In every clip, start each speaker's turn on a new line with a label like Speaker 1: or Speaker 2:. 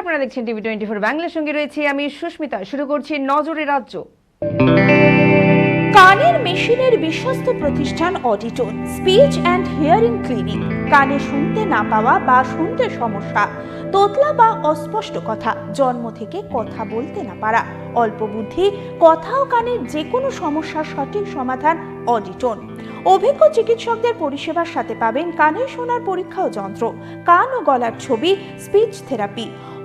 Speaker 1: আপনারা দেখছেন TV twenty four বাংলার সঙ্গে রয়েছে আমি সুস্মিতা। শুরু করছি নজরে রাজ্য।
Speaker 2: কানের মেশিনের বিশ্বস্ত প্রতিষ্ঠান Auditone speech and hearing clinic কানে শুনতে না পাওয়া বা শুনতে সমস্যা, তোতলা বা অস্পষ্ট কথা, জন্ম থেকে কথা বলতে না পারা। অল্প বুদ্ধি কথা ও কানের যে কোনো সমস্যার সঠিক সমাধান অডিটোন অভিজ্ঞ চিকিৎসকদের পরিষেবার সাথে পাবেন কানে শোনার পরীক্ষা ও যন্ত্র, কান ও গলার ছবি speech therapy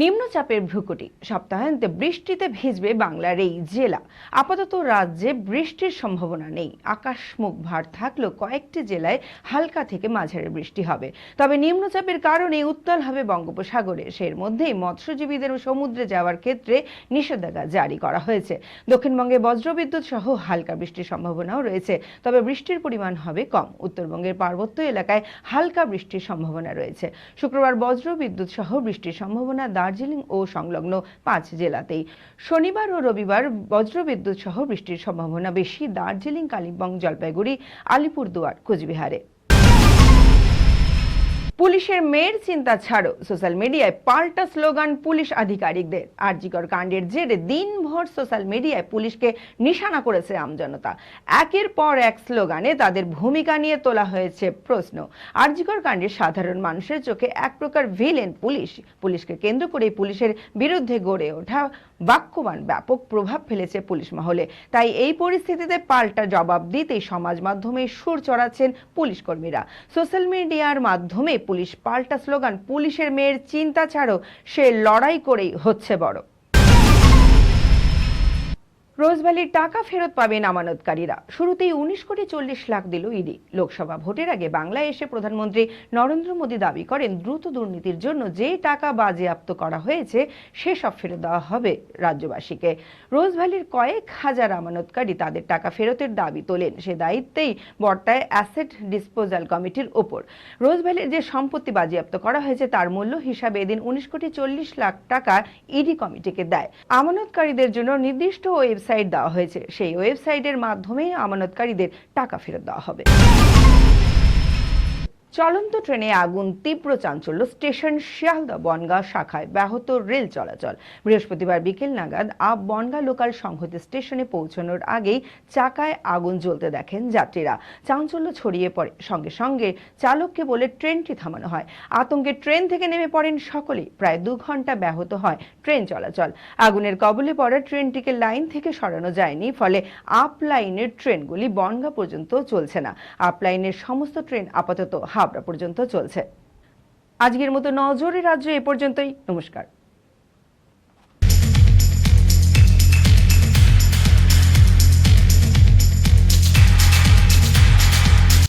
Speaker 1: নিম্নচাপের ভ্রুকুটি। সপ্তাহান্তে বৃষ্টিতে ভিজবে বাংলার এই জেলা। আপাতত রাজ্যে বৃষ্টির সম্ভাবনা নেই। আকাশ মুখ ভার থাকলেও কয়েকটি জেলায় হালকা থেকে মাঝারি বৃষ্টি হবে। তবে নিম্নচাপের কারণে উত্তাল হবে বঙ্গোপসাগরে। সের মধ্যেই মৎস্যজীবীদের সমুদ্রে যাওয়ার ক্ষেত্রে নিষেধাজ্ঞা জারি করা হয়েছে। দক্ষিণবঙ্গে বজ্রবিদ্যুৎ সহ হালকা বৃষ্টির সম্ভাবনাও রয়েছে। তবে বৃষ্টির পরিমাণ হবে কম। উত্তরবঙ্গের পার্বত্য এলাকায় হালকা বৃষ্টির সম্ভাবনা রয়েছে। শুক্রবার বজ্রবিদ্যুৎ সহ বৃষ্টির সম্ভাবনা দার্জিলিং ও সংলগ্ন পাঁচ জেলাতেই। শনিবার ও রবিবার বজ্রবিদ্যুৎ সহ বৃষ্টির সম্ভাবনা বেশি। দার্জিলিং, কালিম্পং, জলপাইগুড়ি, আলিপুরদুয়ার, কোচবিহারে। পুলিশের মেয়ের চিন্তা ছাড়ো। সোশ্যাল মিডিয়ায় পাল্টা স্লোগান পুলিশ আধিকারিকদের। আরজিকর কাণ্ডের জেরে দিনভর সোশ্যাল মিডিয়ায় পুলিশকে নিশানা করেছে আমজনতা একের পর এক স্লোগানে তাদের ভূমিকা নিয়ে তোলা হয়েছে প্রশ্ন। আরজিকর কাণ্ডের সাধারণ মানুষের চোখে এক প্রকার ভিলেন পুলিশ। পুলিশকে কেন্দ্র করে পুলিশের বিরুদ্ধে গড়ে ওঠা বাক্যবান ব্যাপক প্রভাব ফেলেছে পুলিশ মহলে। তাই এই পরিস্থিতিতে পাল্টা জবাব দিতেই সমাজ মাধ্যমে সুর চড়াচ্ছেন পুলিশ কর্মীরা। সোশ্যাল মিডিয়ার মাধ্যমে পুলিশ। পাল্টা স্লোগান পুলিশের মেয়ের চিন্তা ছাড়ো সে লড়াই করেই হচ্ছে বড়। রোজভ্যালির টাকা ফেরত পাবেন আমানতকারীরা। শুরুতেই উনিশ কোটি চল্লিশ লাখ দিল ইডি। লোকসভা ভোটের আগে বাংলায় এসে প্রধানমন্ত্রী নরেন্দ্র মোদী দাবি করেন, দ্রুত দুর্নীতির জন্য যে টাকা বাজেয়াপ্ত করা হয়েছে, সেসব ফেরত দেওয়া হবে রাজ্যবাসীকে। রোজভ্যালির কয়েক হাজার আমানতকারী তাদের টাকা ফেরতের দাবি তোলেন। সে দায়িত্বেই বর্তায় অ্যাসেট ডিসপোজাল কমিটির ওপর। রোজভ্যালির যে সম্পত্তি বাজেয়াপ্ত করা হয়েছে, তার মূল্য হিসাবে এদিন উনিশ কোটি চল্লিশ লাখ টাকা ইডি কমিটিকে দেয়। আমানতকারীদের জন্য নির্দিষ্ট ওয়েবসাইট দেওয়া হয়েছে। সেই ওয়েবসাইটের মাধ্যমে আমানতকারীদের টাকা ফেরত দেওয়া হবে। চলন্ত ট্রেনে আগুন, তীব্র চাঞ্চল্য, স্টেশন শিয়ালদা বনগাঁ শাখায় ব্যাহত রেল চলাচল। বৃহস্পতিবার বিকেল নাগাদ আপ বনগাঁ লোকাল সংহতি স্টেশনে পৌঁছানোর আগেই চাকায় আগুন জ্বলতে দেখেন যাত্রীরা। চাঞ্চল্য ছড়িয়ে পড়ে। সঙ্গে সঙ্গে চালককে বলে ট্রেনটি থামানো হয়। আতঙ্কে ট্রেন থেকে নেমে পড়েন সকলেই। প্রায় দু ঘণ্টা ব্যাহত হয় ট্রেন চলাচল। আগুনের কবলে পড়া ট্রেনটিকে লাইন থেকে সরানো যায়নি, ফলে আপ লাইনের ট্রেনগুলি বনগাঁ পর্যন্ত চলছে না। আপ লাইনের সমস্ত ট্রেন আপাতত হাবড়া পর্যন্ত চলছে। আজকের মতো নজরে রাজ্য এ পর্যন্তই। নমস্কার।